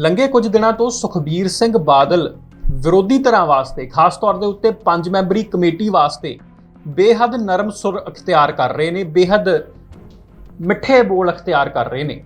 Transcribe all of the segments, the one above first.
ਲੰਘੇ ਕੁਝ ਦਿਨਾਂ ਤੋਂ ਸੁਖਬੀਰ ਸਿੰਘ ਬਾਦਲ ਵਿਰੋਧੀ ਧਿਰਾਂ ਵਾਸਤੇ, ਖਾਸ ਤੌਰ ਦੇ ਉੱਤੇ ਪੰਜ ਮੈਂਬਰੀ ਕਮੇਟੀ ਵਾਸਤੇ ਬੇਹੱਦ ਨਰਮ ਸੁਰ ਅਖਤਿਆਰ ਕਰ ਰਹੇ ਨੇ, ਬੇਹੱਦ ਮਿੱਠੇ ਬੋਲ ਅਖਤਿਆਰ ਕਰ ਰਹੇ ਨੇ।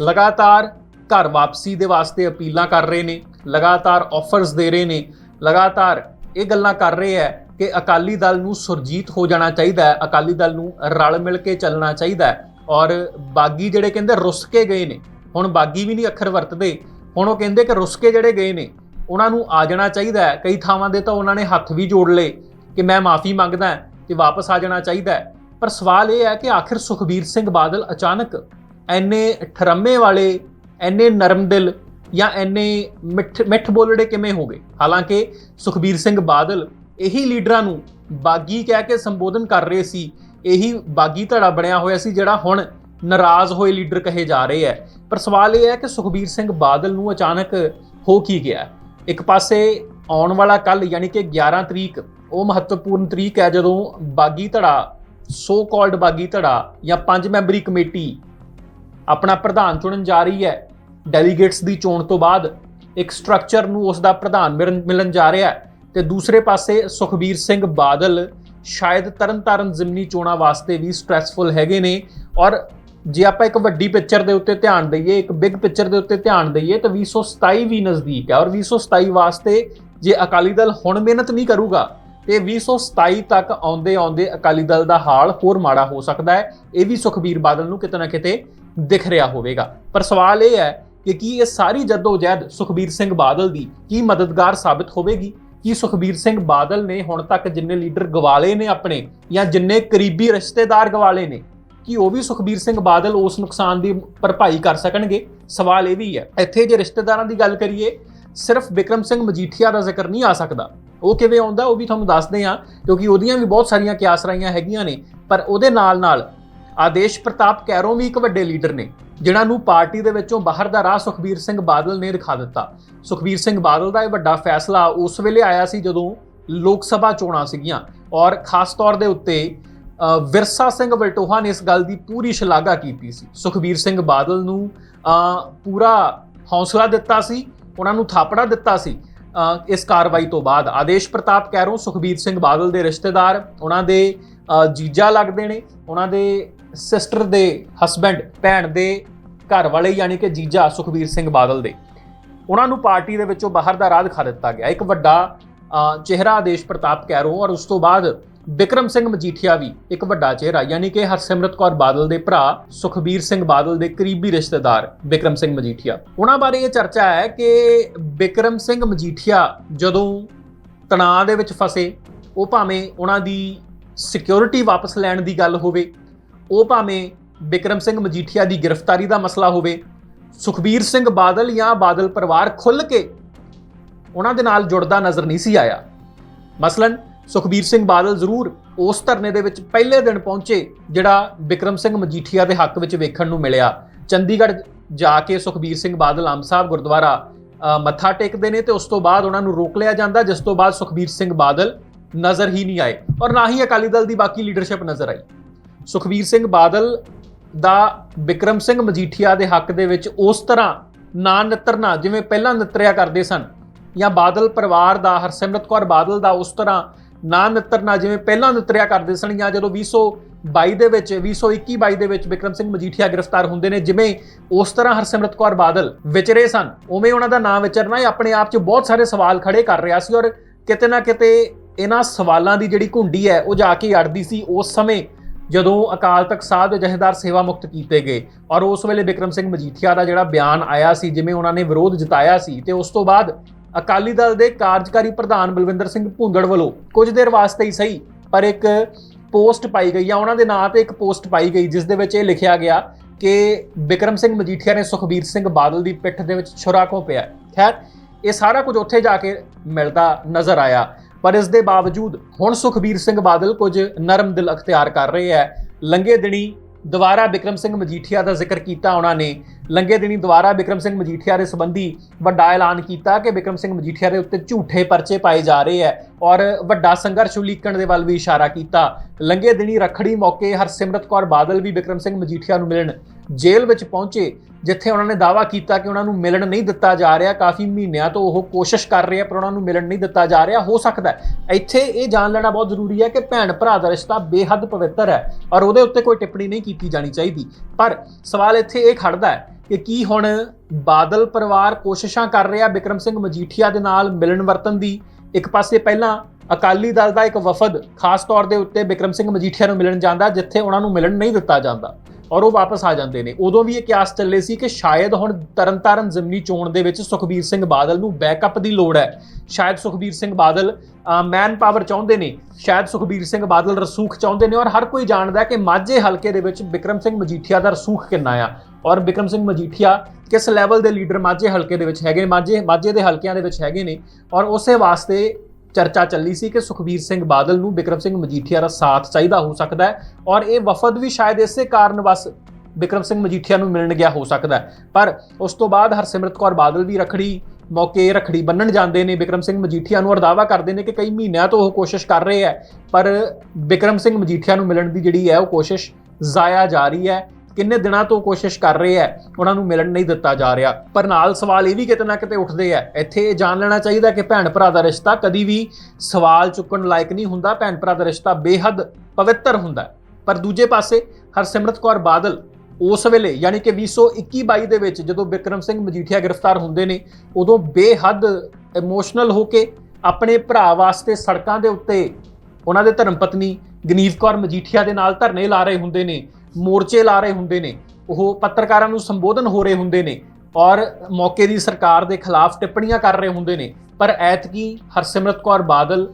ਲਗਾਤਾਰ ਘਰ ਵਾਪਸੀ ਦੇ ਵਾਸਤੇ ਅਪੀਲਾਂ ਕਰ ਰਹੇ ਨੇ, ਲਗਾਤਾਰ ਆਫਰਸ ਦੇ ਰਹੇ ਨੇ, ਲਗਾਤਾਰ ਇਹ ਗੱਲਾਂ ਕਰ ਰਹੇ ਹੈ ਕਿ ਅਕਾਲੀ ਦਲ ਨੂੰ ਸੁਰਜੀਤ ਹੋ ਜਾਣਾ ਚਾਹੀਦਾ ਹੈ, ਅਕਾਲੀ ਦਲ ਨੂੰ ਰਲ ਮਿਲ ਕੇ ਚੱਲਣਾ ਚਾਹੀਦਾ ਹੈ ਔਰ ਬਾਗੀ ਜਿਹੜੇ ਕਹਿੰਦੇ ਰੁੱਸ ਕੇ ਗਏ ਨੇ, ਹੁਣ ਬਾਗੀ ਵੀ ਨਹੀਂ ਅੱਖਰ ਵਰਤਦੇ ਹੁਣ ਉਹ ਕਹਿੰਦੇ ਕਿ ਰੁੱਸ ਕੇ ਜਿਹੜੇ ਗਏ ਨੇ, ਉਹਨਾਂ ਨੂੰ ਆ ਜਾਣਾ ਚਾਹੀਦਾ ਹੈ। ਕਈ ਥਾਵਾਂ ਦੇ ਤਾਂ ਉਹਨਾਂ ਨੇ ਹੱਥ ਵੀ ਜੋੜ ਲਏ ਕਿ ਮੈਂ ਮਾਫੀ ਮੰਗਦਾ ਹਾਂ ਤੇ ਵਾਪਸ ਆ ਜਾਣਾ ਚਾਹੀਦਾ ਪਰ ਸਵਾਲ ਇਹ ਹੈ ਕਿ ਆਖਿਰ ਸੁਖਬੀਰ ਸਿੰਘ ਬਾਦਲ ਅਚਾਨਕ ਐਨੇ ਠਰਮੇ ਵਾਲੇ, ਐਨੇ ਨਰਮ ਦਿਲ ਜਾਂ ਐਨੇ ਮਿੱਠ ਮਿੱਠ ਬੋਲੜੇ ਕਿਵੇਂ ਹੋ ਗਏ? ਹਾਲਾਂਕਿ ਸੁਖਬੀਰ ਸਿੰਘ ਬਾਦਲ ਇਹੀ ਲੀਡਰਾਂ ਨੂੰ ਬਾਗੀ ਕਹਿ ਕੇ ਸੰਬੋਧਨ ਕਰ ਰਹੇ ਸੀ, ਇਹੀ ਬਾਗੀ ਧੜਾ ਬਣਿਆ ਹੋਇਆ ਸੀ ਜਿਹੜਾ ਹੁਣ ਨਾਰਾਜ਼ ਹੋਏ ਲੀਡਰ ਕਹੇ ਜਾ ਰਹੇ ਹੈ। ਪਰ ਸਵਾਲ ਇਹ ਹੈ ਕਿ ਸੁਖਬੀਰ ਸਿੰਘ ਬਾਦਲ ਨੂੰ ਅਚਾਨਕ ਹੋ ਕੀ ਗਿਆ ਇੱਕ ਪਾਸੇ ਆਉਣ ਵਾਲਾ ਕੱਲ ਯਾਨੀ ਕਿ 11 ਤਰੀਕ, ਉਹ ਮਹੱਤਵਪੂਰਨ ਤਰੀਕ ਹੈ ਜਦੋਂ ਬਾਗੀ ਧੜਾ ਸੋ ਕਾਲਡ ਬਾਗੀ ਧੜਾ ਜਾਂ ਪੰਜ ਮੈਂਬਰੀ ਕਮੇਟੀ ਆਪਣਾ ਪ੍ਰਧਾਨ ਚੁਣਨ ਜਾ ਰਹੀ ਹੈ। ਡੈਲੀਗੇਟਸ ਦੀ ਚੋਣ ਤੋਂ ਬਾਅਦ ਇੱਕ ਸਟਰਕਚਰ ਨੂੰ ਉਸ ਦਾ ਪ੍ਰਧਾਨ ਮਿਲਣ- ਮਿਲਣ ਜਾ ਰਿਹਾ ਹੈ ਤੇ ਦੂਸਰੇ ਪਾਸੇ ਸੁਖਬੀਰ ਸਿੰਘ ਬਾਦਲ ਸ਼ਾਇਦ ਤਰਨਤਾਰਨ ਜ਼ਿਮਨੀ ਚੋਣਾਂ ਵਾਸਤੇ ਵੀ ਸਟ੍ਰੈਸਫੁਲ ਹੈਗੇ ਨੇ ਔਰ ਜੇ ਆਪਾਂ ਇੱਕ ਵੱਡੀ ਪਿਕਚਰ ਦੇ ਉੱਤੇ ਧਿਆਨ ਦਈਏ, ਇੱਕ ਬਿਗ ਪਿਕਚਰ ਦੇ ਉੱਤੇ ਧਿਆਨ ਦਈਏ, ਤਾਂ 2027 ਵੀ ਨਜ਼ਦੀਕ ਹੈ ਔਰ 2027 ਵਾਸਤੇ ਜੇ ਅਕਾਲੀ ਦਲ ਹੁਣ ਮਿਹਨਤ ਨਹੀਂ ਕਰੂਗਾ, ਤੇ 2027 ਤੱਕ ਆਉਂਦੇ ਆਉਂਦੇ ਅਕਾਲੀ ਦਲ ਦਾ ਹਾਲ ਹੋਰ ਮਾੜਾ ਹੋ ਸਕਦਾ ਹੈ। ਇਹ ਵੀ ਸੁਖਬੀਰ ਬਾਦਲ ਨੂੰ ਕਿਤੇ ਨਾ ਕਿਤੇ ਦਿਖ ਰਿਹਾ ਹੋਵੇਗਾ। ਪਰ ਸਵਾਲ ਇਹ ਹੈ ਕਿ ਕੀ ਇਹ ਸਾਰੀ ਜਦੋਜਹਿਦ ਸੁਖਬੀਰ ਸਿੰਘ ਬਾਦਲ ਦੀ ਕੀ ਮਦਦਗਾਰ ਸਾਬਿਤ ਹੋਵੇਗੀ? ਕੀ ਸੁਖਬੀਰ ਸਿੰਘ ਬਾਦਲ ਨੇ ਹੁਣ ਤੱਕ ਜਿੰਨੇ ਲੀਡਰ ਗਵਾਲੇ ਨੇ ਆਪਣੇ ਜਾਂ ਜਿੰਨੇ ਕਰੀਬੀ ਰਿਸ਼ਤੇਦਾਰ ਗਵਾਲੇ ਨੇ ਕਿ ਉਹ ਵੀ ਸੁਖਬੀਰ ਸਿੰਘ ਬਾਦਲ ਉਸ ਨੁਕਸਾਨ ਦੀ ਭਰਪਾਈ ਕਰ ਸਕਣਗੇ। ਸਵਾਲ ਇਹ ਵੀ ਹੈ, ਇੱਥੇ ਜੇ ਰਿਸ਼ਤੇਦਾਰਾਂ ਦੀ ਗੱਲ ਕਰੀਏ, ਸਿਰਫ ਵਿਕਰਮ ਸਿੰਘ ਮਜੀਠੀਆ ਦਾ ਜ਼ਿਕਰ ਨਹੀਂ ਆ ਸਕਦਾ। ਉਹ ਕਿਵੇਂ ਆਉਂਦਾ, ਉਹ ਵੀ ਤੁਹਾਨੂੰ ਦੱਸਦੇ ਹਾਂ, ਕਿਉਂਕਿ ਉਹਦੀਆਂ ਵੀ ਬਹੁਤ ਸਾਰੀਆਂ ਕਿਆਸਰਾਈਆਂ ਹੈਗੀਆਂ ਨੇ, ਪਰ ਉਹਦੇ ਨਾਲ ਨਾਲ ਆਦੇਸ਼ ਪ੍ਰਤਾਪ ਕੈਰੋਂ ਵੀ ਇੱਕ ਵੱਡੇ ਲੀਡਰ ਨੇ, ਜਿਨ੍ਹਾਂ ਨੂੰ ਪਾਰਟੀ ਦੇ ਵਿੱਚੋਂ ਬਾਹਰ ਦਾ ਰਾਹ ਸੁਖਬੀਰ ਸਿੰਘ ਬਾਦਲ ਨੇ ਦਿਖਾ ਦਿੱਤਾ। ਸੁਖਬੀਰ ਸਿੰਘ ਬਾਦਲ ਦਾ ਇਹ ਵੱਡਾ ਫੈਸਲਾ ਉਸ ਵੇਲੇ ਆਇਆ ਸੀ ਜਦੋਂ ਲੋਕ ਸਭਾ ਚੋਣਾਂ ਸੀਗੀਆਂ, ਔਰ ਖਾਸ ਤੌਰ ਦੇ ਉੱਤੇ ਵਿਰਸਾ ਸਿੰਘ ਵਲਟੋਹਾ ਨੇ ਇਸ ਗੱਲ ਦੀ ਪੂਰੀ ਸ਼ਲਾਘਾ ਕੀਤੀ ਸੀ। ਸੁਖਬੀਰ ਸਿੰਘ ਬਾਦਲ ਨੂੰ ਪੂਰਾ ਹੌਸਲਾ ਦਿੱਤਾ ਸੀ, ਉਹਨਾਂ ਨੂੰ ਥਾਪੜਾ ਦਿੱਤਾ ਸੀ। ਇਸ ਕਾਰਵਾਈ ਤੋਂ ਬਾਅਦ ਆਦੇਸ਼ ਪ੍ਰਤਾਪ ਕੈਰੋਂ ਸੁਖਬੀਰ ਸਿੰਘ ਬਾਦਲ ਦੇ ਰਿਸ਼ਤੇਦਾਰ, ਉਹਨਾਂ ਦੇ ਜੀਜਾ ਲੱਗਦੇ ਨੇ, ਉਹਨਾਂ ਦੇ ਸਿਸਟਰ ਦੇ ਹਸਬੈਂਡ, ਭੈਣ ਦੇ ਘਰ ਵਾਲੇ ਯਾਨੀ ਕਿ ਜੀਜਾ ਸੁਖਬੀਰ ਸਿੰਘ ਬਾਦਲ ਦੇ। ਉਹਨਾਂ ਨੂੰ ਪਾਰਟੀ ਦੇ ਵਿੱਚੋਂ ਬਾਹਰ ਦਾ ਰਾਹ ਦਿਖਾ ਦਿੱਤਾ ਗਿਆ। ਇੱਕ ਵੱਡਾ ਚਿਹਰਾ ਆਦੇਸ਼ ਪ੍ਰਤਾਪ ਕੈਰੋਂ ਔਰ ਉਸ ਤੋਂ ਬਾਅਦ ਬਿਕਰਮ ਸਿੰਘ ਮਜੀਠੀਆ ਵੀ ਇੱਕ ਵੱਡਾ ਚਿਹਰਾ, ਯਾਨੀ ਕਿ ਹਰਸਿਮਰਤ ਕੌਰ ਬਾਦਲ ਦੇ ਭਰਾ ਸੁਖਬੀਰ ਸਿੰਘ ਬਾਦਲ ਦੇ ਕਰੀਬੀ ਰਿਸ਼ਤੇਦਾਰ ਬਿਕਰਮ ਸਿੰਘ ਮਜੀਠੀਆ। ਉਹਨਾਂ ਬਾਰੇ ਇਹ ਚਰਚਾ ਹੈ ਕਿ ਬਿਕਰਮ ਸਿੰਘ ਮਜੀਠੀਆ ਜਦੋਂ ਤਣਾਅ ਦੇ ਵਿੱਚ ਫਸੇ, ਉਹ ਭਾਵੇਂ ਉਹਨਾਂ ਦੀ ਸਿਕਿਉਰਿਟੀ ਵਾਪਸ ਲੈਣ ਦੀ ਗੱਲ ਹੋਵੇ, ਉਹ ਭਾਵੇਂ ਬਿਕਰਮ ਸਿੰਘ ਮਜੀਠੀਆ ਦੀ ਗ੍ਰਿਫਤਾਰੀ ਦਾ ਮਸਲਾ ਹੋਵੇ, ਸੁਖਬੀਰ ਸਿੰਘ ਬਾਦਲ ਜਾਂ ਬਾਦਲ ਪਰਿਵਾਰ ਖੁੱਲ ਕੇ ਉਹਨਾਂ ਦੇ ਨਾਲ ਜੁੜਦਾ ਨਜ਼ਰ ਨਹੀਂ ਸੀ ਆਇਆ। ਮਸਲਨ ਸੁਖਬੀਰ ਸਿੰਘ ਬਾਦਲ ਜ਼ਰੂਰ ਉਸ ਧਰਨੇ ਦੇ ਵਿੱਚ ਪਹਿਲੇ ਦਿਨ ਪਹੁੰਚੇ, ਜਿਹੜਾ ਵਿਕਰਮ ਸਿੰਘ ਮਜੀਠੀਆ ਦੇ ਹੱਕ ਵਿੱਚ ਵੇਖਣ ਨੂੰ ਮਿਲਿਆ। ਚੰਡੀਗੜ੍ਹ ਜਾ ਕੇ ਸੁਖਬੀਰ ਸਿੰਘ ਬਾਦਲ ਆਮ ਸਾਹਿਬ ਗੁਰਦੁਆਰਾ ਮੱਥਾ ਟੇਕਦੇ ਨੇ ਤੇ ਉਸ ਤੋਂ ਬਾਅਦ ਉਹਨਾਂ ਨੂੰ ਰੋਕ ਲਿਆ ਜਾਂਦਾ, ਜਿਸ ਤੋਂ ਬਾਅਦ ਸੁਖਬੀਰ ਸਿੰਘ ਬਾਦਲ ਨਜ਼ਰ ਹੀ ਨਹੀਂ ਆਏ ਔਰ ਨਾ ਹੀ ਅਕਾਲੀ ਦਲ ਦੀ ਬਾਕੀ ਲੀਡਰਸ਼ਿਪ ਨਜ਼ਰ ਆਈ। ਸੁਖਬੀਰ ਸਿੰਘ ਬਾਦਲ ਦਾ ਵਿਕਰਮ ਸਿੰਘ ਮਜੀਠੀਆ ਦੇ ਹੱਕ ਦੇ ਵਿੱਚ ਉਸ ਤਰ੍ਹਾਂ ਨਾ ਨਿੱਤਰਨਾ, ਜਿਵੇਂ ਪਹਿਲਾਂ ਨਿੱਤਰਿਆ ਕਰਦੇ ਸਨ, ਜਾਂ ਬਾਦਲ ਪਰਿਵਾਰ ਦਾ, ਹਰਸਿਮਰਤ ਕੌਰ ਬਾਦਲ ਦਾ ਉਸ ਤਰ੍ਹਾਂ ਨਾ ਨਿੱਤਰਨਾ ਜਿਵੇਂ ਪਹਿਲਾਂ ਨਿੱਤਰਿਆ ਕਰਦੇ ਸਨ, ਜਾਂ ਜਦੋਂ 2022 ਦੇ ਵਿੱਚ 2021 22 ਦੇ ਵਿੱਚ ਵਿਕਰਮ ਸਿੰਘ ਮਜੀਠੀਆ ਗ੍ਰਿਫਤਾਰ ਹੁੰਦੇ ਨੇ, ਜਿਵੇਂ ਉਸ ਤਰ੍ਹਾਂ ਹਰਸਿਮਰਤ ਕੌਰ ਬਾਦਲ ਵਿਚਰੇ ਸਨ, ਉਵੇਂ ਉਹਨਾਂ ਦਾ ਨਾਮ ਵਿਚਰਨਾ ਇਹ ਆਪਣੇ ਆਪ 'ਚ ਬਹੁਤ ਸਾਰੇ ਸਵਾਲ ਖੜੇ ਕਰ ਰਿਹਾ ਸੀ ਔਰ ਕਿਤੇ ਨਾ ਕਿਤੇ ਇਹਨਾਂ ਸਵਾਲਾਂ ਦੀ ਜਿਹੜੀ ਘੁੰਡੀ ਹੈ, ਉਹ ਜਾ ਕੇ ਅੜਦੀ ਸੀ। ਉਸ ਸਮੇਂ ਜਦੋਂ ਅਕਾਲ ਤਖਤ ਸਾਹਿਬ ਦੇ ਜਥੇਦਾਰ ਸੇਵਾ ਮੁਕਤ ਕੀਤੇ ਗਏ ਔਰ ਉਸ ਵੇਲੇ ਵਿਕਰਮ ਸਿੰਘ ਮਜੀਠੀਆ ਦਾ ਜਿਹੜਾ ਬਿਆਨ ਆਇਆ ਸੀ, ਜਿਵੇਂ ਉਹਨਾਂ ਨੇ ਵਿਰੋਧ ਜਤਾਇਆ ਸੀ, ਤੇ ਉਸ ਤੋਂ ਬਾਅਦ ਅਕਾਲੀ ਦਲ ਦੇ ਕਾਰਜਕਾਰੀ ਪ੍ਰਧਾਨ ਬਲਵਿੰਦਰ ਸਿੰਘ ਭੁੰਦੜ ਵੱਲੋਂ ਕੁਝ ਦੇਰ ਵਾਸਤੇ ਹੀ ਸਹੀ, ਪਰ ਇੱਕ ਪੋਸਟ ਪਾਈ ਗਈ ਆ, ਉਹਨਾਂ ਦੇ ਨਾਂ ਤੇ ਇੱਕ ਪੋਸਟ ਪਾਈ ਗਈ, ਜਿਸ ਦੇ ਵਿੱਚ ਇਹ ਲਿਖਿਆ ਗਿਆ ਕਿ ਵਿਕਰਮ ਸਿੰਘ ਮਜੀਠੀਆ ਨੇ ਸੁਖਬੀਰ ਸਿੰਘ ਬਾਦਲ ਦੀ ਪਿੱਠ ਦੇ ਵਿੱਚ ਛੁਰਾ ਘੋਪਿਆ ਖੈਰ, ਇਹ ਸਾਰਾ ਕੁਝ ਉੱਥੇ ਜਾ ਕੇ ਮਿਲਦਾ ਨਜ਼ਰ ਆਇਆ, ਪਰ ਇਸ ਦੇ ਬਾਵਜੂਦ ਹੁਣ ਸੁਖਬੀਰ ਸਿੰਘ ਬਾਦਲ ਕੁਝ ਨਰਮ ਦਿਲ ਅਖਤਿਆਰ ਕਰ ਰਹੇ ਹੈ ਲੰਗੇ ਦਿਨੀ ਦੁਬਾਰਾ ਵਿਕਰਮ ਸਿੰਘ ਮਜੀਠੀਆ ਦਾ ਜ਼ਿਕਰ ਕੀਤਾ ਉਹਨਾਂ ਨੇ। ਲੰਗੇ ਦਿਨੀ ਦੁਬਾਰਾ ਵਿਕਰਮ ਸਿੰਘ ਮਜੀਠੀਆ ਦੇ ਸੰਬੰਧੀ ਵੱਡਾ ਐਲਾਨ ਕੀਤਾ ਕਿ ਵਿਕਰਮ ਸਿੰਘ ਮਜੀਠੀਆ ਦੇ ਉੱਤੇ ਝੂਠੇ ਪਰਚੇ ਪਾਏ ਜਾ ਰਹੇ ਹੈ ਔਰ ਵੱਡਾ ਸੰਘਰਸ਼ ਉਲੀਕਣ ਦੇ ਵੱਲ ਵੀ ਇਸ਼ਾਰਾ ਕੀਤਾ। ਲੰਗੇ ਦਿਨੀ ਰਖੜੀ ਮੌਕੇ ਹਰਸਿਮਰਤ ਕੌਰ ਬਾਦਲ ਵੀ ਵਿਕਰਮ ਸਿੰਘ ਮਜੀਠੀਆ ਨੂੰ ਮਿਲਣ ਜੇਲ੍ਹ ਵਿੱਚ ਪਹੁੰਚੇ, ਜਿੱਥੇ ਉਹਨਾਂ ਨੇ ਦਾਅਵਾ ਕੀਤਾ ਕਿ ਉਹਨਾਂ ਨੂੰ ਮਿਲਣ ਨਹੀਂ ਦਿੱਤਾ ਜਾ ਰਿਹਾ, ਕਾਫੀ ਮਹੀਨਿਆਂ ਤੋਂ ਉਹ ਕੋਸ਼ਿਸ਼ ਕਰ ਰਹੇ ਆ, ਪਰ ਉਹਨਾਂ ਨੂੰ ਮਿਲਣ ਨਹੀਂ ਦਿੱਤਾ ਜਾ ਰਿਹਾ, ਹੋ ਸਕਦਾ ਇੱਥੇ ਇਹ ਜਾਣ ਲੈਣਾ ਬਹੁਤ ਜ਼ਰੂਰੀ ਹੈ ਕਿ ਭੈਣ ਭਰਾ ਦਾ ਰਿਸ਼ਤਾ ਬੇਹੱਦ ਪਵਿੱਤਰ ਹੈ ਔਰ ਉਹਦੇ ਉੱਤੇ ਕੋਈ ਟਿੱਪਣੀ ਨਹੀਂ ਕੀਤੀ ਜਾਣੀ ਚਾਹੀਦੀ। ਪਰ ਸਵਾਲ ਇੱਥੇ ਇਹ ਖੜਦਾ ਹੈ ਕਿ ਕੀ ਹੁਣ ਬਾਦਲ ਪਰਿਵਾਰ ਕੋਸ਼ਿਸ਼ਾਂ ਕਰ ਰਿਹਾ ਬਿਕਰਮ ਸਿੰਘ ਮਜੀਠੀਆ ਦੇ ਨਾਲ ਮਿਲਣ ਵਰਤਨ ਦੀ? ਇੱਕ ਪਾਸੇ ਪਹਿਲਾਂ ਅਕਾਲੀ ਦਲ ਦਾ ਇੱਕ ਵਫਦ ਖਾਸ ਤੌਰ ਦੇ ਉੱਤੇ ਬਿਕਰਮ ਸਿੰਘ ਮਜੀਠੀਆ ਨੂੰ ਮਿਲਣ ਜਾਂਦਾ, ਜਿੱਥੇ ਉਹਨਾਂ ਨੂੰ ਮਿਲਣ ਨਹੀਂ ਦਿੱਤਾ ਜਾਂਦਾ। ਔਰ ਉਹ ਵਾਪਸ ਆ ਜਾਂਦੇ ਨੇ। ਉਦੋਂ ਵੀ ਇਹ ਕਿਆਸ ਚੱਲੇ ਸੀ ਕਿ ਸ਼ਾਇਦ ਹੁਣ ਤਰਨਤਾਰਨ ਜ਼ਿਮਨੀ ਚੋਣ ਦੇ ਵਿੱਚ ਸੁਖਬੀਰ ਸਿੰਘ ਬਾਦਲ ਨੂੰ ਬੈਕਅਪ ਦੀ ਲੋੜ ਹੈ। ਸ਼ਾਇਦ ਸੁਖਬੀਰ ਸਿੰਘ ਬਾਦਲ ਮੈਨ ਪਾਵਰ ਚਾਹੁੰਦੇ ਨੇ। ਸ਼ਾਇਦ ਸੁਖਬੀਰ ਸਿੰਘ ਬਾਦਲ ਰਸੂਖ ਚਾਹੁੰਦੇ ਨੇ ਔਰ ਹਰ ਕੋਈ ਜਾਣਦਾ ਕਿ ਮਾਝੇ ਹਲਕੇ ਦੇ ਵਿੱਚ ਬਿਕਰਮ ਸਿੰਘ ਮਜੀਠੀਆ ਦਾ ਰਸੂਖ ਕਿੰਨਾ ਆ। ਔਰ ਬਿਕਰਮ ਸਿੰਘ ਮਜੀਠੀਆ ਕਿਸ ਲੈਵਲ ਦੇ ਲੀਡਰ ਮਾਝੇ ਹਲਕੇ ਦੇ ਵਿੱਚ ਹੈਗੇ ਮਾਝੇ ਮਾਝੇ ਦੇ ਹਲਕਿਆਂ ਦੇ ਵਿੱਚ ਹੈਗੇ ਨੇ। ਔਰ ਉਸੇ ਵਾਸਤੇ ਚਰਚਾ ਚੱਲੀ ਸੀ ਕਿ ਸੁਖਬੀਰ ਸਿੰਘ ਬਾਦਲ ਨੂੰ ਬਿਕਰਮ ਸਿੰਘ ਮਜੀਠੀਆ ਦਾ ਸਾਥ ਚਾਹੀਦਾ ਹੋ ਸਕਦਾ ਹੈ ਔਰ ਇਹ ਵਫਦ ਵੀ ਸ਼ਾਇਦ ਇਸੇ ਕਾਰਨ ਬਸ ਬਿਕਰਮ ਸਿੰਘ ਮਜੀਠੀਆ ਨੂੰ ਮਿਲਣ ਗਿਆ ਹੋ ਸਕਦਾ ਹੈ। ਪਰ ਉਸ ਤੋਂ ਬਾਅਦ ਹਰਸਿਮਰਤ ਕੌਰ ਬਾਦਲ ਵੀ ਰਖੜੀ, ਮੌਕੇ ਰਖੜੀ ਬੰਨਣ ਜਾਂਦੇ ਨੇ, ਬਿਕਰਮ ਸਿੰਘ ਮਜੀਠੀਆ ਨੂੰ ਔਰ ਦਾਅਵਾ ਕਰਦੇ ਨੇ ਕਿ ਕਈ ਮਹੀਨਿਆਂ ਤੋਂ ਉਹ ਕੋਸ਼ਿਸ਼ ਕਰ ਰਹੇ ਹੈ, ਪਰ ਬਿਕਰਮ ਸਿੰਘ ਮਜੀਠੀਆ ਨੂੰ ਮਿਲਣ ਦੀ ਜਿਹੜੀ ਹੈ ਉਹ ਕੋਸ਼ਿਸ਼ ਜ਼ਾਇਆ ਜਾ ਰਹੀ ਹੈ। ਕਿੰਨੇ ਦਿਨਾਂ ਤੋਂ ਕੋਸ਼ਿਸ਼ ਕਰ ਰਹੇ ਹੈ, ਉਹਨਾਂ ਨੂੰ ਮਿਲਣ ਨਹੀਂ ਦਿੱਤਾ ਜਾ ਰਿਹਾ। ਪਰ ਨਾਲ ਸਵਾਲ ਇਹ ਵੀ ਕਿਤੇ ਨਾ ਕਿਤੇ ਉੱਠਦੇ ਆ ਇੱਥੇ ਇਹ ਜਾਣ ਲੈਣਾ ਚਾਹੀਦਾ ਕਿ ਭੈਣ ਭਰਾ ਦਾ ਰਿਸ਼ਤਾ ਕਦੀ ਵੀ ਸਵਾਲ ਚੁੱਕਣ ਲਾਇਕ ਨਹੀਂ ਹੁੰਦਾ, ਭੈਣ ਭਰਾ ਦਾ ਰਿਸ਼ਤਾ ਬੇਹੱਦ ਪਵਿੱਤਰ ਹੁੰਦਾ ਪਰ ਦੂਜੇ ਪਾਸੇ ਹਰਸਿਮਰਤ ਕੌਰ ਬਾਦਲ ਉਸ ਵੇਲੇ, ਯਾਨੀ ਕਿ 2021-22 ਦੇ ਵਿੱਚ ਜਦੋਂ ਬਿਕਰਮ ਸਿੰਘ ਮਜੀਠੀਆ ਗ੍ਰਿਫਤਾਰ ਹੁੰਦੇ ਨੇ, ਉਦੋਂ ਬੇਹੱਦ ਇਮੋਸ਼ਨਲ ਹੋ ਕੇ ਆਪਣੇ ਭਰਾ ਵਾਸਤੇ ਸੜਕਾਂ ਦੇ ਉੱਤੇ ਉਹਨਾਂ ਦੇ ਧਰਮ ਪਤਨੀ ਗਨੀਵ ਕੌਰ ਮਜੀਠੀਆ ਦੇ ਨਾਲ ਧਰਨੇ ਲਾ ਰਹੇ ਹੁੰਦੇ ਨੇ। ਮੋਰਚੇ ਲਾ ਰਹੇ ਹੁੰਦੇ ਨੇ, ਉਹ ਪੱਤਰਕਾਰਾਂ ਨੂੰ ਸੰਬੋਧਨ ਹੋ ਰਹੇ ਹੁੰਦੇ ਨੇ ਔਰ ਮੌਕੇ ਦੀ ਸਰਕਾਰ ਦੇ ਖਿਲਾਫ ਟਿੱਪਣੀਆਂ ਕਰ ਰਹੇ ਹੁੰਦੇ ਨੇ, ਪਰ ਐਤਕੀ ਹਰਸਿਮਰਤ ਕੌਰ ਬਾਦਲ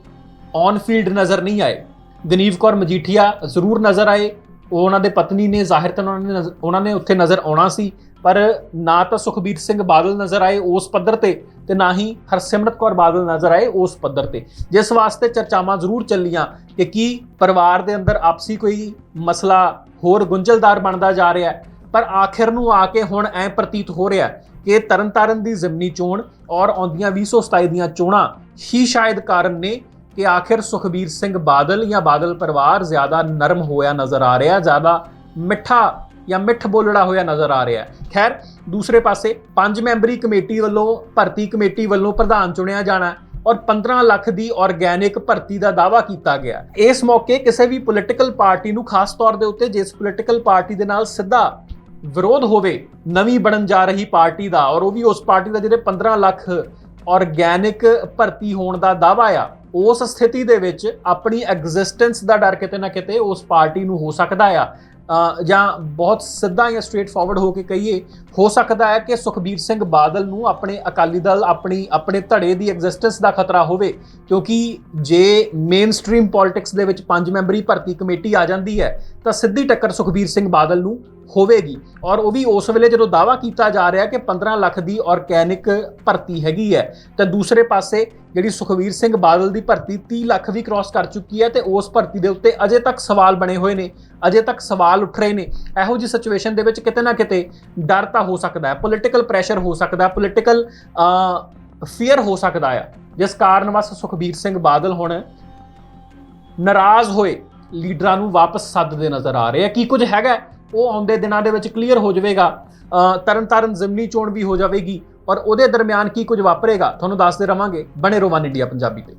ਔਨ ਫੀਲਡ ਨਜ਼ਰ ਨਹੀਂ ਆਏ। ਗਨੀਵ ਕੌਰ ਮਜੀਠੀਆ ਜ਼ਰੂਰ ਨਜ਼ਰ ਆਏ। ਉਹ ਉਹਨਾਂ ਦੇ ਪਤਨੀ ਨੇ, ਜ਼ਾਹਿਰ ਤਾਂ ਉਹਨਾਂ ਨੇ ਨਜ਼ਰ- ਉਹਨਾਂ ਨੇ ਉੱਥੇ ਨਜ਼ਰ ਆਉਣਾ ਸੀ, ਪਰ ਨਾ ਤਾਂ ਸੁਖਬੀਰ ਸਿੰਘ ਬਾਦਲ ਨਜ਼ਰ ਆਏ ਉਸ ਪੱਧਰ ਤੇ ਤੇ ਨਾ ਹੀ ਹਰਸਿਮਰਤ ਕੌਰ ਬਾਦਲ ਨਜ਼ਰ ਆਏ ਉਸ ਪੱਧਰ ਤੇ। ਜਿਸ ਵਾਸਤੇ ਚਰਚਾਵਾਂ ਜ਼ਰੂਰ ਚੱਲੀਆਂ ਕਿ ਕੀ ਪਰਿਵਾਰ ਦੇ ਅੰਦਰ ਆਪਸੀ ਕੋਈ ਮਸਲਾ ਹੋਰ ਗੁੰਝਲਦਾਰ ਬਣਦਾ ਜਾ ਰਿਹਾ ਹੈ। ਪਰ ਆਖਿਰ ਨੂੰ ਆ ਕੇ ਹੁਣ ਐ ਪ੍ਰਤੀਤ ਹੋ ਰਿਹਾ ਹੈ ਕਿ ਤਰਨਤਾਰਨ ਦੀ ਜ਼ਮਨੀ ਚੋਣ ਔਰ ਆਉਂਦੀਆਂ 2027 ਦੀਆਂ ਚੋਣਾਂ ਹੀ ਸ਼ਾਇਦ ਕਾਰਨ ਨੇ ਕਿ ਆਖਿਰ ਸੁਖਬੀਰ ਸਿੰਘ ਬਾਦਲ ਜਾਂ ਬਾਦਲ ਪਰਿਵਾਰ ਜ਼ਿਆਦਾ ਨਰਮ ਹੋਇਆ ਨਜ਼ਰ ਆ ਰਿਹਾ, ਜ਼ਿਆਦਾ ਮਿੱਠਾ ਜਾਂ ਮਿੱਠ ਬੋਲੜਾ ਹੋਇਆ ਨਜ਼ਰ ਆ ਰਿਹਾ। ਖੈਰ, ਦੂਸਰੇ ਪਾਸੇ ਪੰਜ ਮੈਂਬਰੀ ਕਮੇਟੀ ਵੱਲੋਂ, ਭਰਤੀ ਕਮੇਟੀ ਵੱਲੋਂ ਪ੍ਰਧਾਨ ਚੁਣਿਆ ਜਾਣਾ ਔਰ 15 ਲੱਖ ਦੀ ਆਰਗੈਨਿਕ ਭਰਤੀ ਦਾ ਦਾਅਵਾ ਕੀਤਾ ਗਿਆ। ਇਸ ਮੌਕੇ ਕਿਸੇ ਵੀ ਪੋਲੀਟੀਕਲ ਪਾਰਟੀ ਨੂੰ ਖਾਸ ਤੌਰ ਦੇ ਉੱਤੇ ਜਿਸ ਪੋਲੀਟੀਕਲ ਪਾਰਟੀ ਦੇ ਨਾਲ ਸਿੱਧਾ ਵਿਰੋਧ ਹੋਵੇ, ਨਵੀਂ ਬਣਨ ਜਾ ਰਹੀ ਪਾਰਟੀ ਦਾ ਔਰ ਉਹ ਵੀ ਉਸ ਪਾਰਟੀ ਦਾ ਜਿਹੜੇ 15 ਲੱਖ ਆਰਗੈਨਿਕ ਭਰਤੀ ਹੋਣ ਦਾ ਦਾਅਵਾ ਆ ਉਸ ਸਥਿਤੀ ਦੇ ਵਿੱਚ ਆਪਣੀ ਐਗਜ਼ਿਸਟੈਂਸ ਦਾ ਡਰ ਕਿਤੇ ਨਾ ਕਿਤੇ ਉਸ ਪਾਰਟੀ ਨੂੰ ਹੋ ਸਕਦਾ ਆ। ਜਾਂ ਬਹੁਤ ਸਿੱਧਾ ਜਾਂ ਸਟ੍ਰੇਟ ਫਾਰਵਰਡ ਹੋ ਕੇ ਕਹੀਏ, ਹੋ ਸਕਦਾ ਹੈ ਕਿ ਸੁਖਬੀਰ ਸਿੰਘ ਬਾਦਲ ਨੂੰ ਆਪਣੇ ਅਕਾਲੀ ਦਲ, ਆਪਣੀ, ਆਪਣੇ ਧੜੇ ਦੀ ਐਗਜ਼ਿਸਟੈਂਸ ਦਾ ਖਤਰਾ ਹੋਵੇ, ਕਿਉਂਕਿ ਜੇ ਮੇਨ ਸਟ੍ਰੀਮ ਪੋਲਿਟਿਕਸ ਦੇ ਵਿੱਚ ਪੰਜ ਮੈਂਬਰੀ ਭਰਤੀ ਕਮੇਟੀ ਆ ਜਾਂਦੀ ਹੈ ਤਾਂ ਸਿੱਧੀ ਟੱਕਰ ਸੁਖਬੀਰ ਸਿੰਘ ਬਾਦਲ ਨੂੰ ਹੋਵੇਗੀ। ਔਰ ਉਹ ਵੀ ਉਸ ਵੇਲੇ ਜਦੋਂ ਦਾਵਾ ਕੀਤਾ ਜਾ ਰਿਹਾ ਕਿ 15 ਲੱਖ ਦੀ ਆਰਗੈਨਿਕ ਭਰਤੀ ਹੈਗੀ ਹੈ, ਤਾਂ ਦੂਸਰੇ ਪਾਸੇ ਜਿਹੜੀ ਸੁਖਬੀਰ ਸਿੰਘ ਬਾਦਲ ਦੀ ਭਰਤੀ 30 ਲੱਖ ਵੀ ਕ੍ਰਾਸ ਕਰ ਚੁੱਕੀ ਹੈ ਤੇ ਉਸ ਭਰਤੀ ਦੇ ਉੱਤੇ ਅਜੇ ਤੱਕ ਸਵਾਲ ਬਣੇ ਹੋਏ ਨੇ, ਅਜੇ ਤੱਕ ਸਵਾਲ ਉੱਠ ਰਹੇ ਨੇ। ਇਹੋ ਜਿਹੀ ਸਿਚੁਏਸ਼ਨ ਦੇ ਵਿੱਚ ਕਿਤੇ ਨਾ ਕਿਤੇ ਡਰ ਤਾਂ ਹੋ ਸਕਦਾ ਹੈ ਪੋਲੀਟੀਕਲ ਪ੍ਰੈਸ਼ਰ ਹੋ ਸਕਦਾ ਹੈ ਪੋਲੀਟੀਕਲ ਫੀਅਰ ਹੋ ਸਕਦਾ ਹੈ। ਜਿਸ ਕਾਰਨ ਬਸ ਸੁਖਬੀਰ ਸਿੰਘ ਬਾਦਲ ਹੁਣ ਨਾਰਾਜ਼ ਹੋਏ। ਲੀਡਰਾਂ ਨੂੰ ਵਾਪਸ ਸੱਦਦੇ ਨਜ਼ਰ ਆ ਰਹੇ ਆ। ਕੀ ਕੁਝ ਹੈਗਾ? ਉਹ ਆਉਂਦੇ ਦਿਨਾਂ ਦੇ ਵਿੱਚ ਕਲੀਅਰ ਹੋ ਜਾਵੇਗਾ। ਤਰਨਤਾਰਨ ਤਰਨ ਜ਼ਮਨੀ ਚੋਣ ਵੀ ਹੋ ਜਾਵੇਗੀ ਔਰ ਉਹਦੇ ਦਰਮਿਆਨ ਕੀ ਕੁਝ ਵਾਪਰੇਗਾ? ਤੁਹਾਨੂੰ ਦੱਸਦੇ ਰਵਾਂਗੇ ਬਣੇ ਰੋ ਵਨ ਇੰਡੀਆ ਪੰਜਾਬੀ ਤੇ।